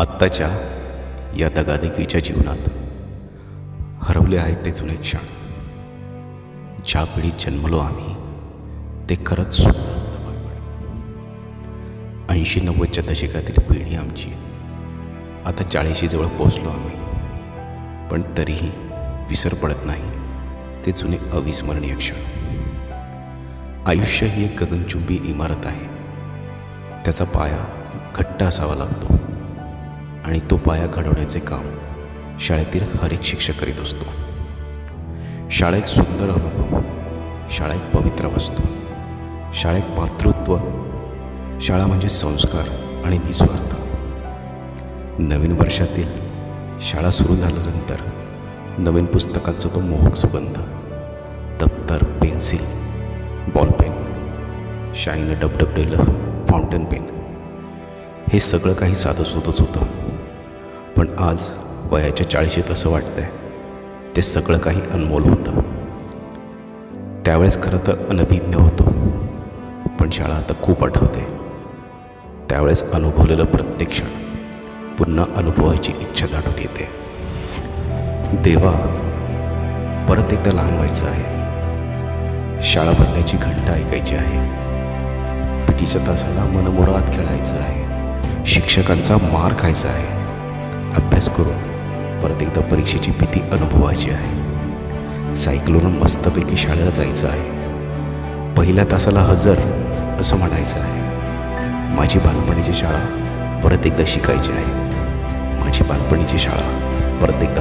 आत्ताच्या या दगादगीच्या जीवनात हरवले आहेत ते जुने क्षण. ज्या पिढीत जन्मलो आम्ही ते खरंच सुंदर होतं बालपण ऐंशी नव्वदच्या दशकातील पिढी आमची आता चाळीशीजवळ पोचलो आम्ही. पण तरीही विसर पडत नाही ते जुने अविस्मरणीय क्षण. आयुष्य ही एक गगनचुंबी इमारत आहे. त्याचा पाया घट्ट असावा लागतो. आणि तो पाया घडवण्याचे काम शाळेतील हर एक शिक्षक करीत असतो. शाळा एक सुंदर अनुभव शाळा एक पवित्र वस्तू शाळा एक मातृत्व शाळा म्हणजे संस्कार आणि निस्वार्थ. नवीन वर्षातील शाळा सुरू झाल्यानंतर नवीन पुस्तकांचा तो मोहक सुगंध दप्तर पेन्सिल बॉलपेन शाईनं डबडबलेलं फाउंटन पेन हे सगळं काही साधं सुधच होतं. पण आज वयाच्या चाळीशीत असं वाटतंय. ते सगळं काही अनमोल होतं. त्यावेळेस खरं तर अनभिज्ञ होतो. पण शाळा आता खूप आठवते. त्यावेळेस अनुभवलेलं प्रत्येक क्षण पुन्हा अनुभवायची इच्छा दाटून येते. देवा परत एकदा लहान व्हायचं आहे. शाळा भरण्याची घंटा ऐकायची आहे. पिटीच्या तासाला मनमोरात खेळायचं आहे. शिक्षकांचा मार खायचा आहे. अभ्यास करून परत एकदा परीक्षेची भीती अनुभवायची आहे. सायकलवरून मस्तपैकी शाळेला जायचं आहे. पहिल्या तासाला हजर असं म्हणायचं आहे. माझी बालपणीची शाळा परत एकदा शिकायची आहे. माझी बालपणीची शाळा परत एकदा